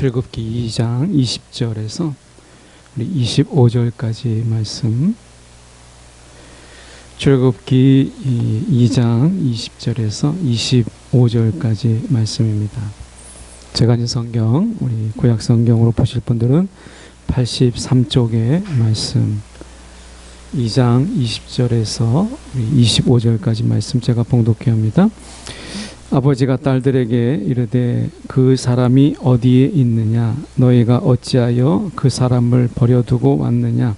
출애굽기 2장 20절에서 우리 25절까지 말씀 출애굽기 2장 20절에서 25절까지 말씀입니다. 제가 이 성경 우리 구약 성경으로 보실 분들은 83쪽의 말씀 2장 20절에서 25절까지 말씀 제가 봉독해 합니다. 아버지가 딸들에게 이르되 그 사람이 어디에 있느냐? 너희가 어찌하여 그 사람을 버려두고 왔느냐?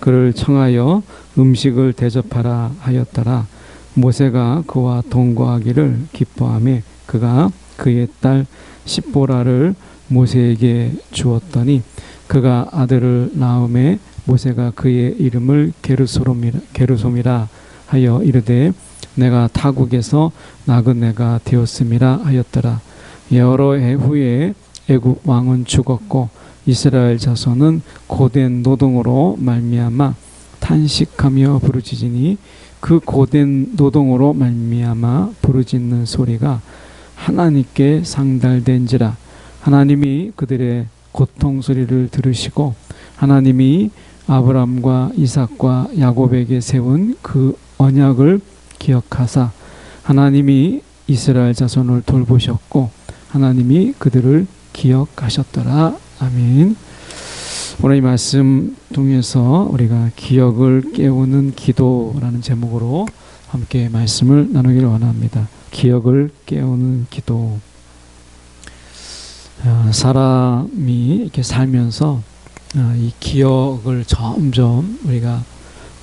그를 청하여 음식을 대접하라 하였더라. 모세가 그와 동거하기를 기뻐하며 그가 그의 딸 십보라를 모세에게 주었더니 그가 아들을 낳음에 모세가 그의 이름을 게르소롬이라, 하여 이르되 내가 타국에서 나그네가 되었음이라 하였더라. 여러 해 후에 애굽 왕은 죽었고 이스라엘 자손은 고된 노동으로 말미암아 탄식하며 부르짖으니 그 고된 노동으로 말미암아 부르짖는 소리가 하나님께 상달된지라 하나님이 그들의 고통 소리를 들으시고 하나님이 아브람과 이삭과 야곱에게 세운 그 언약을 기억하사 하나님이 이스라엘 자손을 돌보셨고 하나님이 그들을 기억하셨더라. 아멘. 오늘 이 말씀 통해서 우리가 기억을 깨우는 기도라는 제목으로 함께 말씀을 나누기를 원합니다. 기억을 깨우는 기도. 아, 사람이 이렇게 살면서 아, 이 기억을 점점 우리가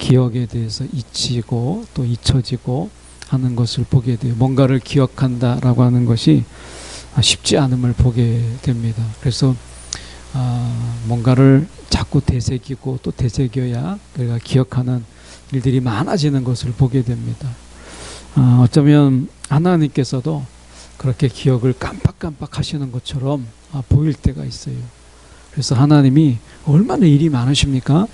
기억에 대해서 잊히고 또 잊혀지고 하는 것을 보게 돼요. 뭔가를 기억한다라고 하는 것이 쉽지 않음을 보게 됩니다. 그래서 아, 뭔가를 자꾸 되새기고 또 되새겨야 우리가 기억하는 일들이 많아지는 것을 보게 됩니다. 아, 어쩌면 하나님께서도 그렇게 기억을 깜빡깜빡 하시는 것처럼 아, 보일 때가 있어요. 그래서 하나님이 얼마나 일이 많으십니까?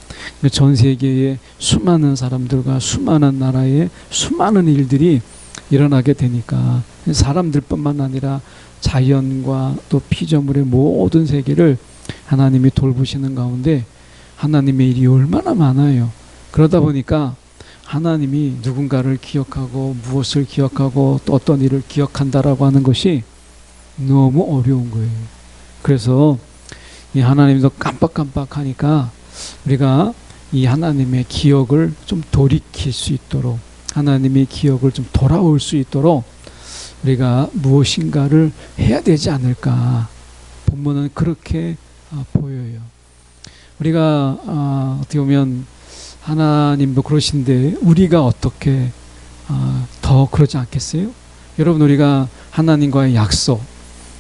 전 세계의 수많은 사람들과 수많은 나라의 수많은 일들이 일어나게 되니까 사람들뿐만 아니라 자연과 또 피조물의 모든 세계를 하나님이 돌보시는 가운데 하나님의 일이 얼마나 많아요. 그러다 보니까 하나님이 누군가를 기억하고 무엇을 기억하고 또 어떤 일을 기억한다라고 하는 것이 너무 어려운 거예요. 그래서 이 하나님도 깜빡깜빡하니까 우리가 이 하나님의 기억을 좀 돌이킬 수 있도록 하나님의 기억을 좀 돌아올 수 있도록 우리가 무엇인가를 해야 되지 않을까 본문은 그렇게 아, 보여요. 우리가 아, 어떻게 보면 하나님도 그러신데 우리가 어떻게 아, 더 그러지 않겠어요? 여러분 우리가 하나님과의 약속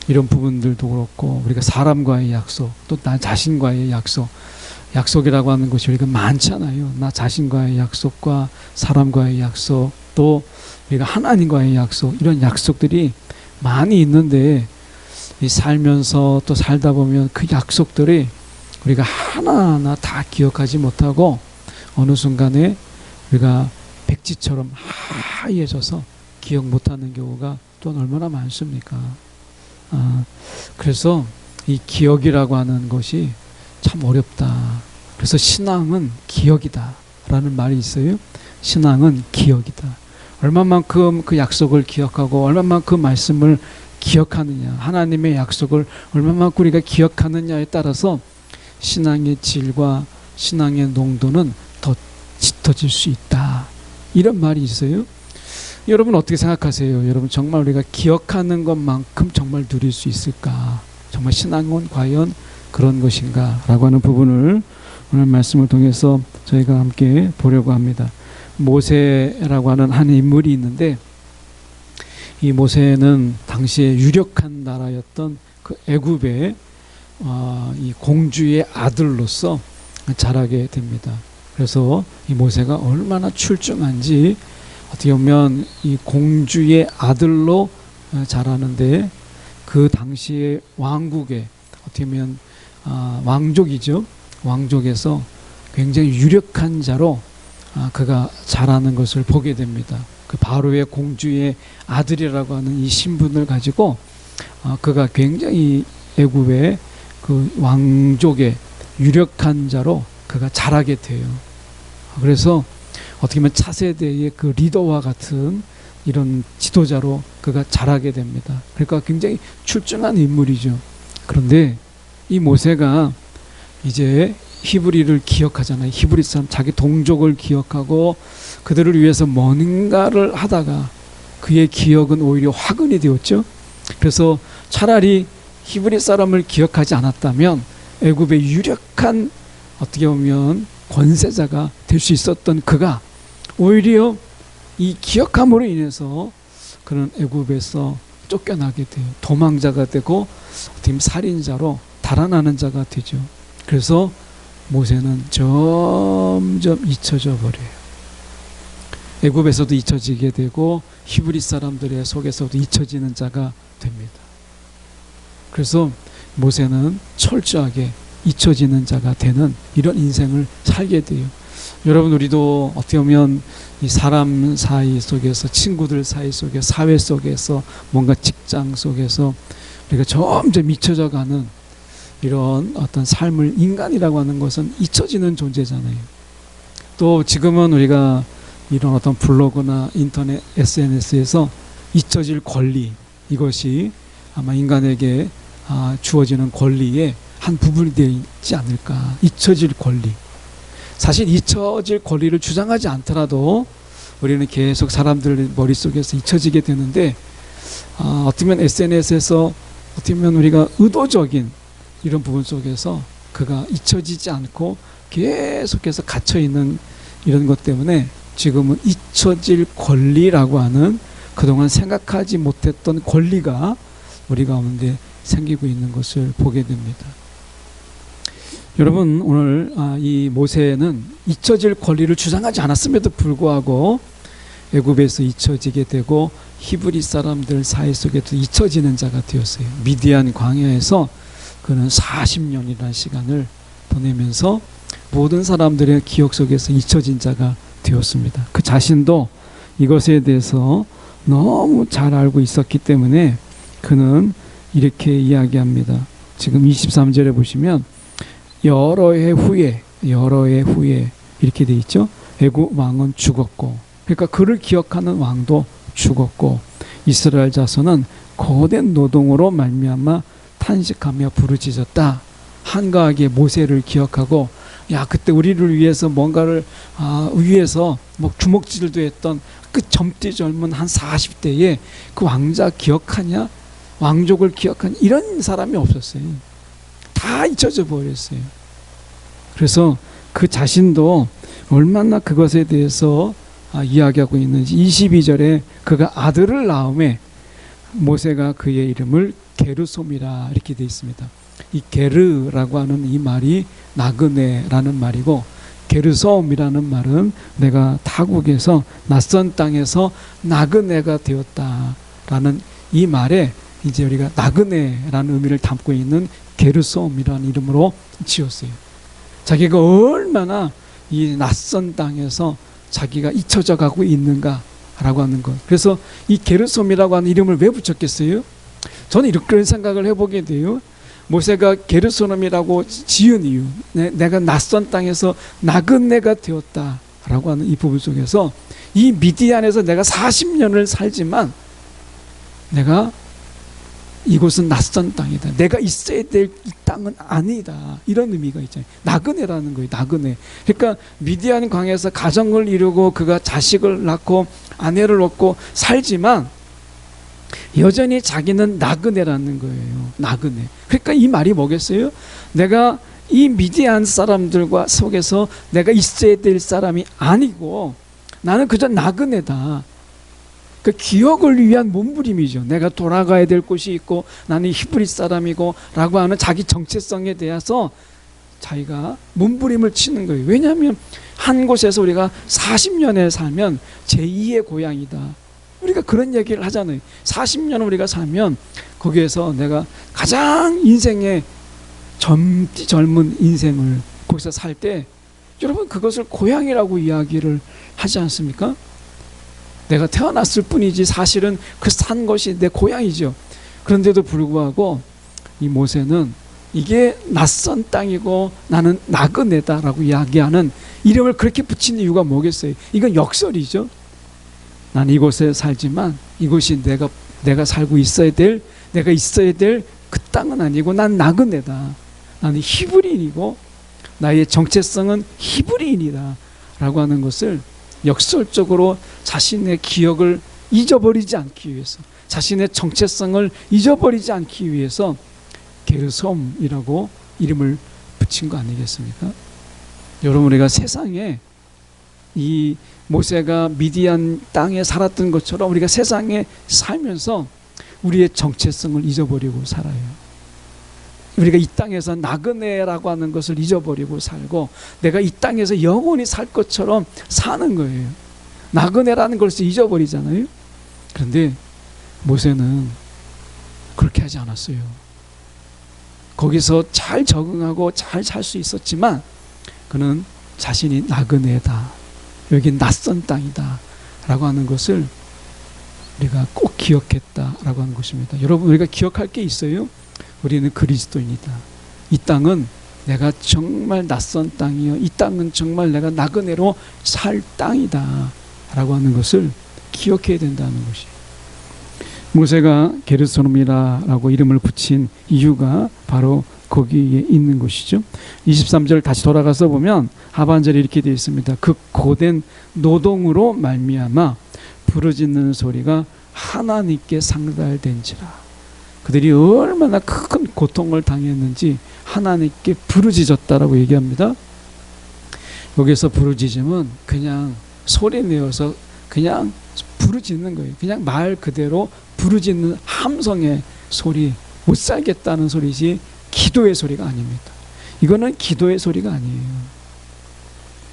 이런 부분들도 그렇고 우리가 사람과의 약속 또 나 자신과의 약속 약속이라고 하는 것이 우리가 많잖아요. 나 자신과의 약속과 사람과의 약속 또 우리가 하나님과의 약속 이런 약속들이 많이 있는데 이 살면서 또 살다 보면 그 약속들이 우리가 하나하나 다 기억하지 못하고 어느 순간에 우리가 백지처럼 하얘져서 기억 못하는 경우가 또 얼마나 많습니까? 아, 그래서 이 기억이라고 하는 것이 참 어렵다. 그래서 신앙은 기억이다. 라는 말이 있어요. 신앙은 기억이다. 얼마만큼 그 약속을 기억하고 얼마만큼 그 말씀을 기억하느냐. 하나님의 약속을 얼마만큼 우리가 기억하느냐에 따라서 신앙의 질과 신앙의 농도는 더 짙어질 수 있다. 이런 말이 있어요. 여러분 어떻게 생각하세요? 여러분 정말 우리가 기억하는 것만큼 정말 누릴 수 있을까? 정말 신앙은 과연 그런 것인가? 라고 하는 부분을 오늘 말씀을 통해서 저희가 함께 보려고 합니다. 모세라고 하는 한 인물이 있는데 이 모세는 당시에 유력한 나라였던 그 애굽의 어, 이 공주의 아들로서 자라게 됩니다. 그래서 이 모세가 얼마나 출중한지 어떻게 보면 이 공주의 아들로 어, 자라는데 그 당시의 왕국에 어떻게 보면 아, 왕족이죠. 왕족에서 굉장히 유력한 자로 아, 그가 자라는 것을 보게 됩니다. 그 바로의 공주의 아들이라고 하는 이 신분을 가지고 아, 그가 굉장히 애굽의 그 왕족의 유력한 자로 그가 자라게 돼요. 그래서 어떻게 보면 차세대의 그 리더와 같은 이런 지도자로 그가 자라게 됩니다. 그러니까 굉장히 출중한 인물이죠. 그런데 이 모세가 이제 히브리를 기억하잖아요. 히브리 사람 자기 동족을 기억하고 그들을 위해서 뭔가를 하다가 그의 기억은 오히려 화근이 되었죠. 그래서 차라리 히브리 사람을 기억하지 않았다면 애굽의 유력한 어떻게 보면 권세자가 될 수 있었던 그가 오히려 이 기억함으로 인해서 그런 애굽에서 쫓겨나게 돼요. 도망자가 되고 보면 살인자로 달아나는 자가 되죠. 그래서 모세는 점점 잊혀져 버려요. 애굽에서도 잊혀지게 되고 히브리 사람들의 속에서도 잊혀지는 자가 됩니다. 그래서 모세는 철저하게 잊혀지는 자가 되는 이런 인생을 살게 돼요. 여러분 우리도 어떻게 보면 이 사람 사이 속에서 친구들 사이 속에 사회 속에서 뭔가 직장 속에서 우리가 점점 잊혀져 가는 이런 어떤 삶을 인간이라고 하는 것은 잊혀지는 존재잖아요. 또 지금은 우리가 이런 어떤 블로그나 인터넷 SNS에서 잊혀질 권리 이것이 아마 인간에게 아, 주어지는 권리의 한 부분이 되지 않을까. 잊혀질 권리. 사실 잊혀질 권리를 주장하지 않더라도 우리는 계속 사람들 머릿속에서 잊혀지게 되는데 아, 어떻게 보면 SNS에서 어떻게 보면 우리가 의도적인 이런 부분 속에서 그가 잊혀지지 않고 계속해서 갇혀 있는 이런 것 때문에 지금은 잊혀질 권리라고 하는 그동안 생각하지 못했던 권리가 우리 가운데 생기고 있는 것을 보게 됩니다. 여러분 오늘 아, 이 모세는 잊혀질 권리를 주장하지 않았음에도 불구하고 애굽에서 잊혀지게 되고 히브리 사람들 사이 속에도 잊혀지는 자가 되었어요. 미디안 광야에서 그는 40년이라는 시간을 보내면서 모든 사람들의 기억 속에서 잊혀진 자가 되었습니다. 그 자신도 이것에 대해서 너무 잘 알고 있었기 때문에 그는 이렇게 이야기합니다. 지금 23절에 보시면 여러 해 후에 여러 해 후에 이렇게 돼 있죠. 애굽 왕은 죽었고 그러니까 그를 기억하는 왕도 죽었고 이스라엘 자손은 거된 노동으로 말미암아 탄식하며 부르짖었다. 한가하게 모세를 기억하고 야 그때 우리를 위해서 뭔가를 아, 위해서 뭐 주먹질도 했던 그 젊디 젊은 한 40대에 그 왕자 기억하냐 왕족을 기억하냐 이런 사람이 없었어요. 다 잊혀져 버렸어요. 그래서 그 자신도 얼마나 그것에 대해서 아, 이야기하고 있는지 22절에 그가 아들을 낳음에 모세가 그의 이름을 게르솜이라 이렇게 되어 있습니다. 이 게르라고 하는 이 말이 나그네라는 말이고 게르솜이라는 말은 내가 타국에서 낯선 땅에서 나그네가 되었다라는 이 말에 이제 우리가 나그네라는 의미를 담고 있는 게르솜이라는 이름으로 지었어요. 자기가 얼마나 이 낯선 땅에서 자기가 잊혀져 가고 있는가라고 하는 것. 그래서 이 게르솜이라고 하는 이름을 왜 붙였겠어요? 저는 이렇게 생각을 해보게 돼요. 모세가 게르소놈이라고 지은 이유, 내, 내가 낯선 땅에서 나그네가 되었다라고 하는 이 부분 속에서 이 미디안에서 내가 40년을 살지만 내가 이곳은 낯선 땅이다. 내가 있어야 될 이 땅은 아니다. 이런 의미가 있잖아요. 나그네라는 거예요. 나그네. 그러니까 미디안 광에서 가정을 이루고 그가 자식을 낳고 아내를 얻고 살지만 여전히 자기는 나그네라는 거예요. 나그네. 그러니까 이 말이 뭐겠어요? 내가 이 미디안 사람들과 속에서 내가 있어야 될 사람이 아니고 나는 그저 나그네다. 그 기억을 위한 몸부림이죠. 내가 돌아가야 될 곳이 있고 나는 히브리 사람이고 라고 하는 자기 정체성에 대해서 자기가 몸부림을 치는 거예요. 왜냐하면 한 곳에서 우리가 40년에 살면 제2의 고향이다. 우리가 그런 얘기를 하잖아요. 40년 우리가 살면 거기에서 내가 가장 인생의 젊디 젊은 인생을 거기서 살 때 여러분 그것을 고향이라고 이야기를 하지 않습니까? 내가 태어났을 뿐이지 사실은 그 산 것이 내 고향이죠. 그런데도 불구하고 이 모세는 이게 낯선 땅이고 나는 나그네다라고 이야기하는 이름을 그렇게 붙인 이유가 뭐겠어요? 이건 역설이죠. 난 이곳에 살지만 이곳이 내가 내가 살고 있어야 될 내가 있어야 될 그 땅은 아니고 난 나그네다. 나는 히브리인이고 나의 정체성은 히브리인이다. 라고 하는 것을 역설적으로 자신의 기억을 잊어버리지 않기 위해서 자신의 정체성을 잊어버리지 않기 위해서 게르솜이라고 이름을 붙인 거 아니겠습니까? 여러분 우리가 세상에 이 모세가 미디안 땅에 살았던 것처럼 우리가 세상에 살면서 우리의 정체성을 잊어버리고 살아요. 우리가 이 땅에서 나그네라고 하는 것을 잊어버리고 살고 내가 이 땅에서 영원히 살 것처럼 사는 거예요. 나그네라는 것을 잊어버리잖아요. 그런데 모세는 그렇게 하지 않았어요. 거기서 잘 적응하고 잘 살 수 있었지만 그는 자신이 나그네다. 여기 낯선 땅이다. 라고 하는 것을 우리가 꼭 기억했다라고 하는 것입니다. 여러분 우리가 기억할 게 있어요. 우리는 그리스도인이다. 이 땅은 내가 정말 낯선 땅이요. 이 땅은 정말 내가 나그네로 살 땅이다. 라고 하는 것을 기억해야 된다는 것이. 모세가 게르소놈이라고 이름을 붙인 이유가 바로 거기에 있는 것이죠. 23절 다시 돌아가서 보면 하반절에 이렇게 되어 있습니다. 그 고된 노동으로 말미암아 부르짖는 소리가 하나님께 상달된지라. 그들이 얼마나 큰 고통을 당했는지 하나님께 부르짖었다라고 얘기합니다. 여기서 부르짖음은 그냥 소리 내어서 그냥 부르짖는 거예요. 그냥 말 그대로 부르짖는 함성의 소리, 못 살겠다는 소리지 기도의 소리가 아닙니다. 이거는 기도의 소리가 아니에요.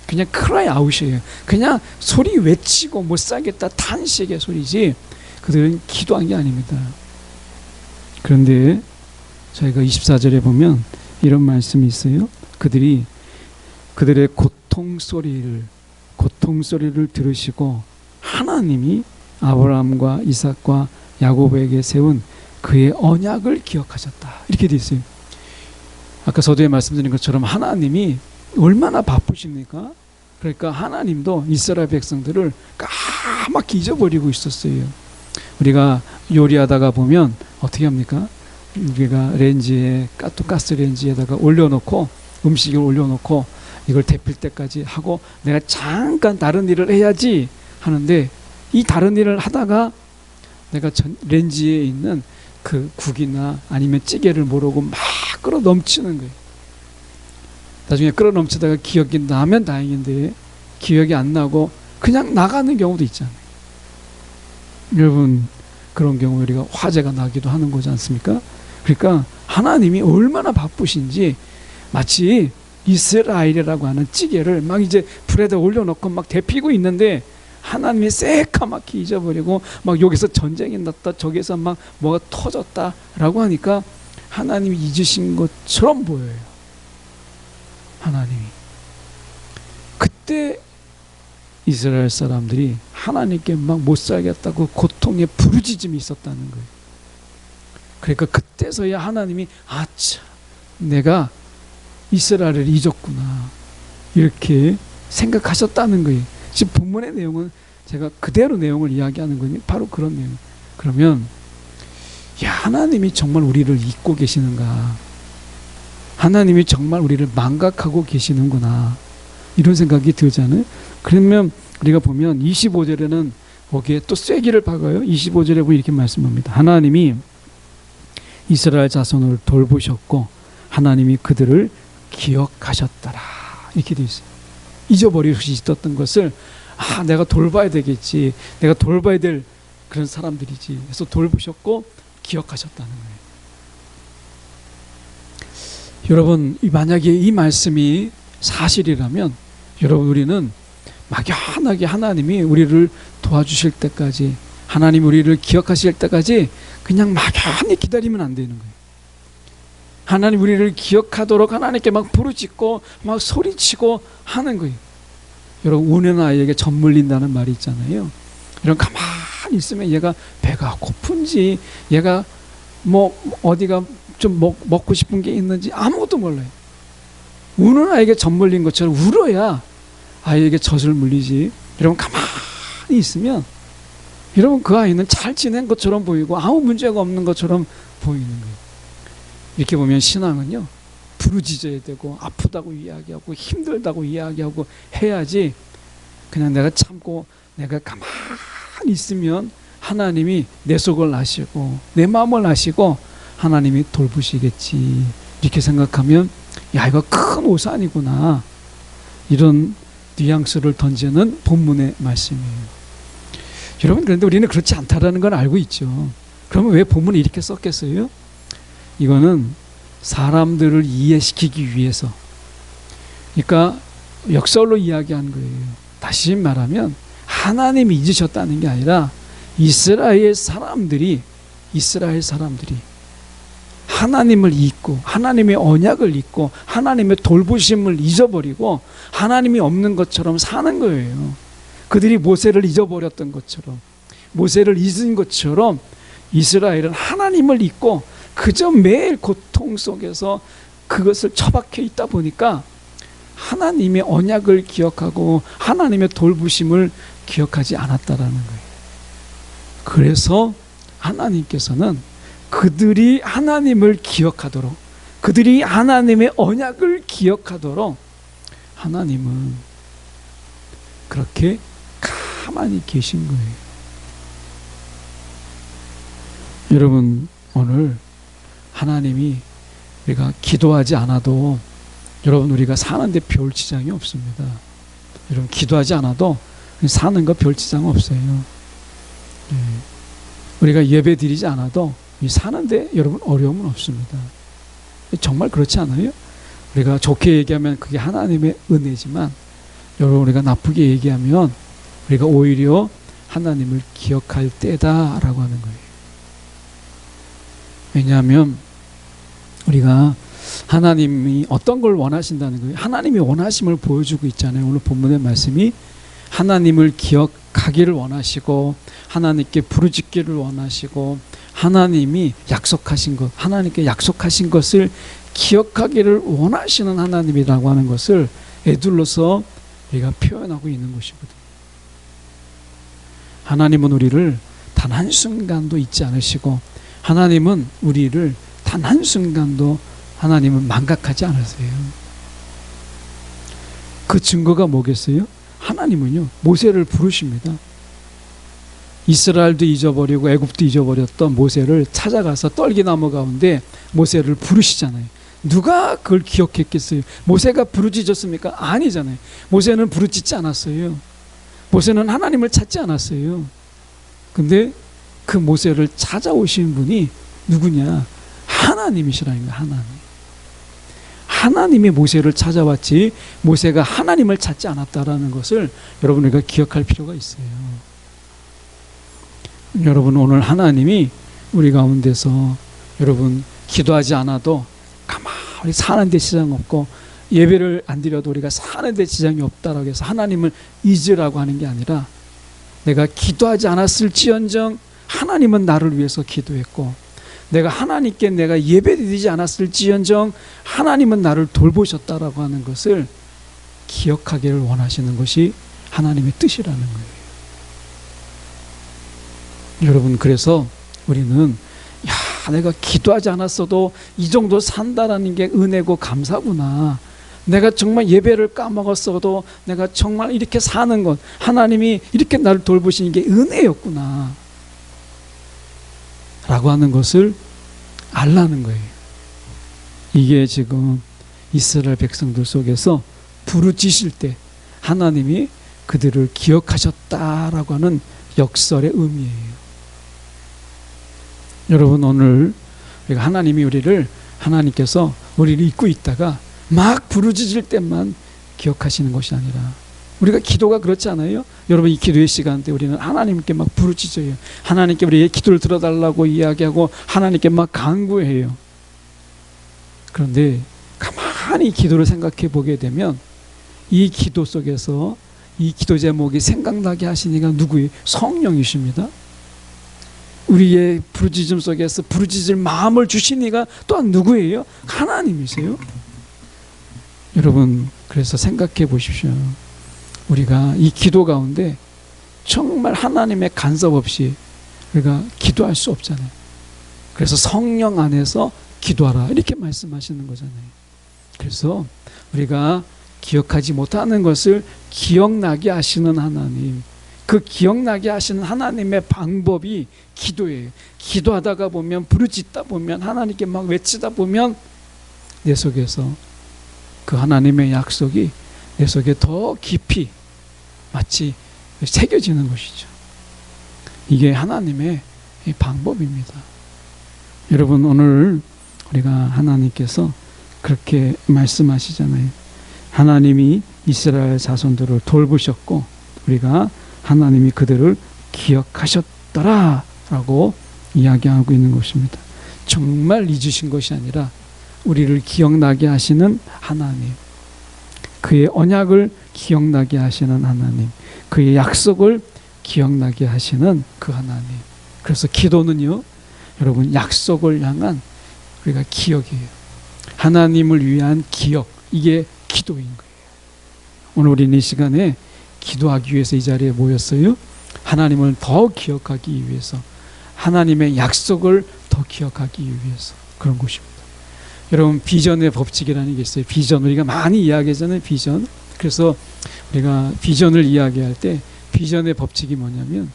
그냥 크라이 아웃이에요. 그냥 소리 외치고 못 살겠다 탄식의 소리지 그들은 기도한 게 아닙니다. 그런데 저희가 24절에 보면 이런 말씀이 있어요. 그들이 그들의 고통 소리를 고통 소리를 들으시고 하나님이 아브라함과 이삭과 야곱에게 세운 그의 언약을 기억하셨다. 이렇게 돼 있어요. 아까 서두에 말씀드린 것처럼 하나님이 얼마나 바쁘십니까? 그러니까 하나님도 이스라엘 백성들을 까맣게 잊어버리고 있었어요. 우리가 요리하다가 보면 어떻게 합니까? 우리가 렌지에 또 가스 렌지에다가 올려놓고 음식을 올려놓고 이걸 데필 때까지 하고 내가 잠깐 다른 일을 해야지 하는데 이 다른 일을 하다가 내가 전 렌지에 있는 그 국이나 아니면 찌개를 모르고 막 끌어 넘치는 거예요. 나중에 끌어 넘치다가 기억이 나면 다행인데 기억이 안 나고 그냥 나가는 경우도 있잖아요. 여러분 그런 경우에 우리가 화재가 나기도 하는 거지 않습니까? 그러니까 하나님이 얼마나 바쁘신지 마치 이스라엘이라고 하는 찌개를 막 이제 불에다 올려놓고 막 데피고 있는데 하나님이 새까맣게 잊어버리고 막 여기서 전쟁이 났다 저기서 막 뭐가 터졌다라고 하니까 하나님이 잊으신 것처럼 보여요. 하나님이 그때 이스라엘 사람들이 하나님께 막 못 살겠다고 고통의 부르짖음이 있었다는 거예요. 그러니까 그때서야 하나님이 아차 내가 이스라엘을 잊었구나 이렇게 생각하셨다는 거예요. 지금 본문의 내용은 제가 그대로 내용을 이야기하는 거니 바로 그런 내용. 그러면 야 하나님이 정말 우리를 잊고 계시는가? 하나님이 정말 우리를 망각하고 계시는구나. 이런 생각이 들잖아요. 그러면 우리가 보면 25절에는 거기에 또 쐐기를 박아요. 25절에 보면 이렇게 말씀합니다. 하나님이 이스라엘 자손을 돌보셨고 하나님이 그들을 기억하셨더라. 이렇게 되어 있어요. 잊어버릴 수 있었던 것을 아 내가 돌봐야 되겠지. 내가 돌봐야 될 그런 사람들이지. 그래서 돌보셨고 기억하셨다는 거예요. 여러분 만약에 이 말씀이 사실이라면 여러분 우리는 막연하게 하나님이 우리를 도와주실 때까지 하나님 우리를 기억하실 때까지 그냥 막연히 기다리면 안 되는 거예요. 하나님 우리를 기억하도록 하나님께 막 부르짖고 막 소리치고 하는 거예요. 여러분 우는 아이에게 젖 물린다는 말이 있잖아요. 이런 가만히 있으면 얘가 배가 고픈지 얘가 뭐 어디가 좀 먹, 먹고 싶은 게 있는지 아무것도 몰라요. 우는 아이에게 젖 물린 것처럼 울어야 아이에게 젖을 물리지. 여러분 가만히 있으면 여러분 그 아이는 잘 지낸 것처럼 보이고 아무 문제가 없는 것처럼 보이는 거예요. 이렇게 보면 신앙은요. 부르짖어야 되고 아프다고 이야기하고 힘들다고 이야기하고 해야지 그냥 내가 참고 내가 가만히 있으면 하나님이 내 속을 아시고 내 마음을 아시고 하나님이 돌보시겠지 이렇게 생각하면 야 이거 큰 오산이구나 이런 뉘앙스를 던지는 본문의 말씀이에요. 여러분 그런데 우리는 그렇지 않다라는 걸 알고 있죠. 그러면 왜 본문이 이렇게 썼겠어요? 이거는 사람들을 이해시키기 위해서. 그러니까 역설로 이야기한 거예요. 다시 말하면 하나님이 잊으셨다는 게 아니라 이스라엘 사람들이 이스라엘 사람들이 하나님을 잊고 하나님의 언약을 잊고 하나님의 돌보심을 잊어버리고 하나님이 없는 것처럼 사는 거예요. 그들이 모세를 잊어버렸던 것처럼 모세를 잊은 것처럼 이스라엘은 하나님을 잊고 그저 매일 고통 속에서 그것을 처박혀 있다 보니까 하나님의 언약을 기억하고 하나님의 돌보심을 기억하지 않았다라는 거예요. 그래서 하나님께서는 그들이 하나님을 기억하도록 그들이 하나님의 언약을 기억하도록 하나님은 그렇게 가만히 계신 거예요. 여러분 오늘 하나님이 우리가 기도하지 않아도 여러분 우리가 사는데 별 지장이 없습니다. 여러분 기도하지 않아도 사는 거 별 지장 없어요. 예. 우리가 예배 드리지 않아도 사는데 여러분 어려움은 없습니다. 정말 그렇지 않아요? 우리가 좋게 얘기하면 그게 하나님의 은혜지만 여러분 우리가 나쁘게 얘기하면 우리가 오히려 하나님을 기억할 때다라고 하는 거예요. 왜냐하면 우리가 하나님이 어떤 걸 원하신다는 거예요. 하나님이 원하심을 보여주고 있잖아요. 오늘 본문의 말씀이 하나님을 기억하기를 원하시고 하나님께 부르짖기를 원하시고 하나님이 약속하신 것, 하나님께 약속하신 것을 기억하기를 원하시는 하나님이라고 하는 것을 애둘러서 우리가 표현하고 있는 것이거든요. 하나님은 우리를 단 한순간도 잊지 않으시고 하나님은 우리를 단 한순간도 하나님은 망각하지 않으세요. 그 증거가 뭐겠어요? 하나님은요 모세를 부르십니다. 이스라엘도 잊어버리고 애굽도 잊어버렸던 모세를 찾아가서 떨기나무 가운데 모세를 부르시잖아요. 누가 그걸 기억했겠어요? 모세가 부르짖었습니까? 아니잖아요. 모세는 부르짖지 않았어요. 모세는 하나님을 찾지 않았어요. 근데 그 모세를 찾아오신 분이 누구냐? 하나님이시라는 거예요. 하나님. 하나님이 모세를 찾아왔지 모세가 하나님을 찾지 않았다라는 것을 여러분 우리가 기억할 필요가 있어요. 여러분 오늘 하나님이 우리 가운데서 여러분 기도하지 않아도 가만히 사는 데 지장 없고 예배를 안 드려도 우리가 사는 데 지장이 없다라고 해서 하나님을 잊으라고 하는 게 아니라 내가 기도하지 않았을지언정 하나님은 나를 위해서 기도했고 내가 하나님께 내가 예배드리지 않았을지언정 하나님은 나를 돌보셨다라고 하는 것을 기억하기를 원하시는 것이 하나님의 뜻이라는 거예요. 여러분 그래서 우리는 야 내가 기도하지 않았어도 이 정도 산다라는 게 은혜고 감사구나. 내가 정말 예배를 까먹었어도 내가 정말 이렇게 사는 것 하나님이 이렇게 나를 돌보시는 게 은혜였구나. 라고 하는 것을 알라는 거예요. 이게 지금 이스라엘 백성들 속에서 부르짖을 때 하나님이 그들을 기억하셨다라고 하는 역설의 의미예요. 여러분 오늘 우리가 하나님이 우리를 하나님께서 우리를 잊고 있다가 막 부르짖을 때만 기억하시는 것이 아니라 우리가 기도가 그렇지 않아요? 여러분 이 기도의 시간 때 우리는 하나님께 막 부르짖어요. 하나님께 우리의 기도를 들어달라고 이야기하고 하나님께 막 간구해요. 그런데 가만히 기도를 생각해 보게 되면 이 기도 속에서 이 기도 제목이 생각나게 하시니까 누구예요? 성령이십니다. 우리의 부르짖음 속에서 부르짖을 마음을 주신 이가 또한 누구예요? 하나님이세요. 여러분 그래서 생각해 보십시오. 우리가 이 기도 가운데 정말 하나님의 간섭 없이 우리가 기도할 수 없잖아요. 그래서 성령 안에서 기도하라 이렇게 말씀하시는 거잖아요. 그래서 우리가 기억하지 못하는 것을 기억나게 하시는 하나님, 그 기억나게 하시는 하나님의 방법이 기도예요. 기도하다가 보면 부르짖다 보면 하나님께 막 외치다 보면 내 속에서 그 하나님의 약속이 내 속에 더 깊이 마치 새겨지는 것이죠. 이게 하나님의 방법입니다. 여러분 오늘 우리가 하나님께서 그렇게 말씀하시잖아요. 하나님이 이스라엘 자손들을 돌보셨고 우리가 하나님이 그들을 기억하셨더라 라고 이야기하고 있는 것입니다. 정말 잊으신 것이 아니라 우리를 기억나게 하시는 하나님, 그의 언약을 기억나게 하시는 하나님, 그의 약속을 기억나게 하시는 그 하나님. 그래서 기도는요, 여러분 약속을 향한 우리가 기억이에요. 하나님을 위한 기억, 이게 기도인 거예요. 오늘 우리는 이 시간에 기도하기 위해서 이 자리에 모였어요. 하나님을 더 기억하기 위해서, 하나님의 약속을 더 기억하기 위해서 그런 것입니다. 여러분 비전의 법칙이라는 게 있어요. 비전 우리가 많이 이야기하잖아요. 비전. 그래서 우리가 비전을 이야기할 때 비전의 법칙이 뭐냐면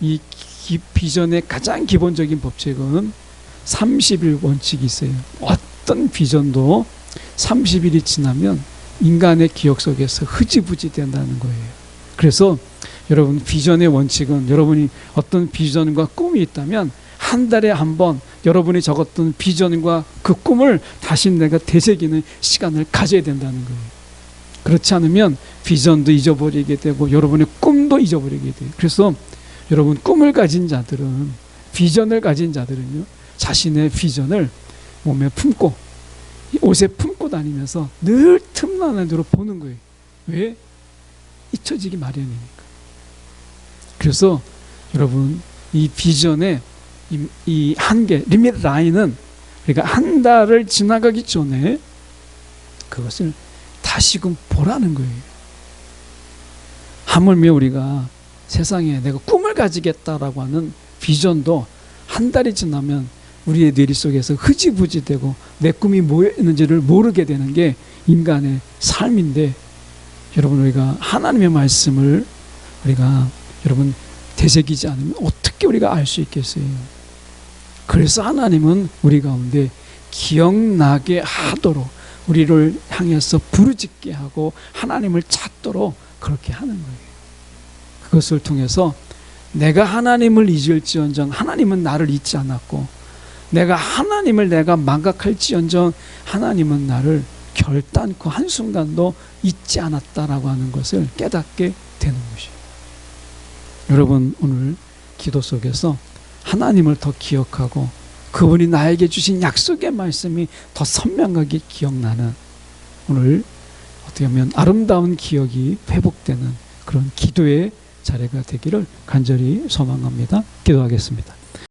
이 기, 비전의 가장 기본적인 법칙은 30일 원칙이 있어요. 어떤 비전도 30일이 지나면 인간의 기억 속에서 흐지부지 된다는 거예요. 그래서 여러분 비전의 원칙은 여러분이 어떤 비전과 꿈이 있다면 한 달에 한 번 여러분이 적었던 비전과 그 꿈을 다시 내가 되새기는 시간을 가져야 된다는 거예요. 그렇지 않으면 비전도 잊어버리게 되고 여러분의 꿈도 잊어버리게 돼요. 그래서 여러분 꿈을 가진 자들은 비전을 가진 자들은요 자신의 비전을 몸에 품고 옷에 품고 다니면서 늘 틈나는 대로 보는 거예요. 왜? 잊혀지기 마련이니까. 그래서 여러분 이 비전의 이, 이 한계, 리밋 라인은 그러니까 한 달을 지나가기 전에 그것을 다시금 보라는 거예요. 하물며 우리가 세상에 내가 꿈을 가지겠다라고 하는 비전도 한 달이 지나면 우리의 뇌리 속에서 흐지부지 되고 내 꿈이 뭐였는지를 모르게 되는 게 인간의 삶인데 여러분 우리가 하나님의 말씀을 우리가 여러분 되새기지 않으면 어떻게 우리가 알 수 있겠어요? 그래서 하나님은 우리 가운데 기억나게 하도록 우리를 향해서 부르짖게 하고 하나님을 찾도록 그렇게 하는 거예요. 그것을 통해서 내가 하나님을 잊을지언정 하나님은 나를 잊지 않았고 내가 하나님을 내가 망각할지언정 하나님은 나를 결단코 한순간도 잊지 않았다라고 하는 것을 깨닫게 되는 것이에요. 여러분 오늘 기도 속에서 하나님을 더 기억하고 그분이 나에게 주신 약속의 말씀이 더 선명하게 기억나는 오늘 어떻게 하면 아름다운 기억이 회복되는 그런 기도의 자리가 되기를 간절히 소망합니다. 기도하겠습니다.